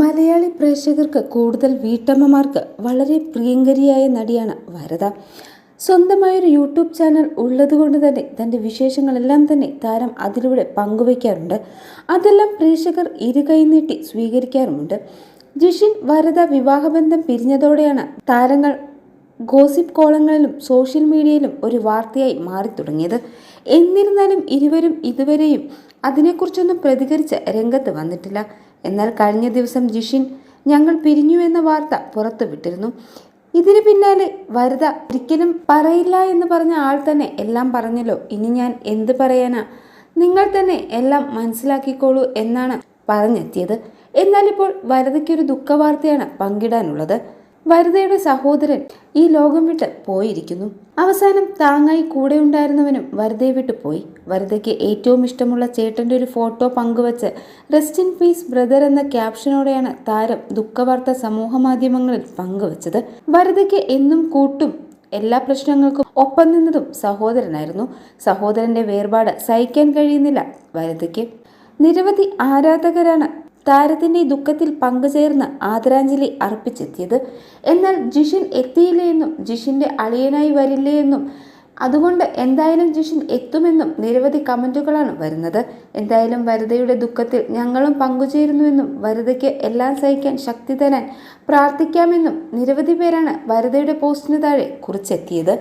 മലയാളി പ്രേക്ഷകർക്ക് കൂടുതൽ വീട്ടമ്മമാർക്ക് വളരെ പ്രിയങ്കരിയായ നടിയാണ് വരദ സ്വന്തമായൊരു യൂട്യൂബ് ചാനൽ ഉള്ളതുകൊണ്ട് തന്നെ തന്റെ വിശേഷങ്ങളെല്ലാം തന്നെ താരം അതിലൂടെ പങ്കുവയ്ക്കാറുണ്ട്. അതെല്ലാം പ്രേക്ഷകർ ഇരുകൈ നീട്ടി സ്വീകരിക്കാറുമുണ്ട്. ജിഷിൻ വരദ വിവാഹബന്ധം പിരിഞ്ഞതോടെയാണ് താരങ്ങൾ ഗോസിപ്പ് കോളങ്ങളിലും സോഷ്യൽ മീഡിയയിലും ഒരു വാർത്തയായി മാറി തുടങ്ങിയത് എന്നിരുന്നാലും ഇരുവരും ഇതുവരെയും അതിനെക്കുറിച്ചൊന്നും പ്രതികരിച്ച് രംഗത്ത് വന്നിട്ടില്ല. എന്നാൽ കഴിഞ്ഞ ദിവസം ജിഷിൻ ഞങ്ങൾ പിരിഞ്ഞു എന്ന വാർത്ത പുറത്തുവിട്ടിരുന്നു ഇതിന് പിന്നാലെ വരദ ഒരിക്കലും പറയില്ല എന്ന് പറഞ്ഞ ആൾ തന്നെ എല്ലാം പറഞ്ഞല്ലോ. ഇനി ഞാൻ എന്ത് പറയാനാ? നിങ്ങൾ തന്നെ എല്ലാം മനസ്സിലാക്കിക്കോളൂ എന്നാണ് പറഞ്ഞെത്തിയത്. എന്നാലിപ്പോൾ വരദയ്ക്കൊരു ദുഃഖവാർത്തയാണ് പങ്കിടാനുള്ളത്. വരദയുടെ സഹോദരൻ ഈ ലോകം വിട്ട് പോയിരിക്കുന്നു. അവസാനം താങ്ങായി കൂടെ ഉണ്ടായിരുന്നവനും വരദയെ വിട്ടു പോയി. വരുതയ്ക്ക് ഏറ്റവും ഇഷ്ടമുള്ള ചേട്ടന്റെ ഒരു ഫോട്ടോ പങ്കുവച്ച് റെസ്റ്റ് ഇൻ പീസ് ബ്രദർ എന്ന ക്യാപ്ഷനോടെയാണ് താരം ദുഃഖവാർത്ത സമൂഹ മാധ്യമങ്ങളിൽ പങ്കുവച്ചത്. വരുതയ്ക്ക് എന്നും കൂട്ടും എല്ലാ പ്രശ്നങ്ങൾക്കും ഒപ്പം നിന്നതും സഹോദരനായിരുന്നു. സഹോദരന്റെ വേർപാട് സഹിക്കാൻ കഴിയുന്നില്ല വരുതയ്ക്ക് നിരവധി ആരാധകരാണ് താരത്തിന്റെ ദുഃഖത്തിൽ പങ്കുചേർന്ന് ആദരാഞ്ജലി അർപ്പിച്ചെത്തിയത്. എന്നാൽ ജിഷിൻ എത്തിയില്ലെന്നും ജിഷിന്റെ അളിയനായി വരില്ലേ എന്നും അതുകൊണ്ട് എന്തായാലും ജിഷിൻ എത്തുമെന്നും നിരവധി കമന്റുകളാണ് വരുന്നത്. എന്തായാലും വരദയുടെ ദുഃഖത്തിൽ ഞങ്ങളും പങ്കുചേരുന്നുവെന്നും വരദയ്ക്ക് എല്ലാം സഹിക്കാൻ ശക്തി തരാൻ പ്രാർത്ഥിക്കാമെന്നും നിരവധി പേരാണ് വരദയുടെ പോസ്റ്റിന് താഴെ കുറിച്ചെത്തിയത്.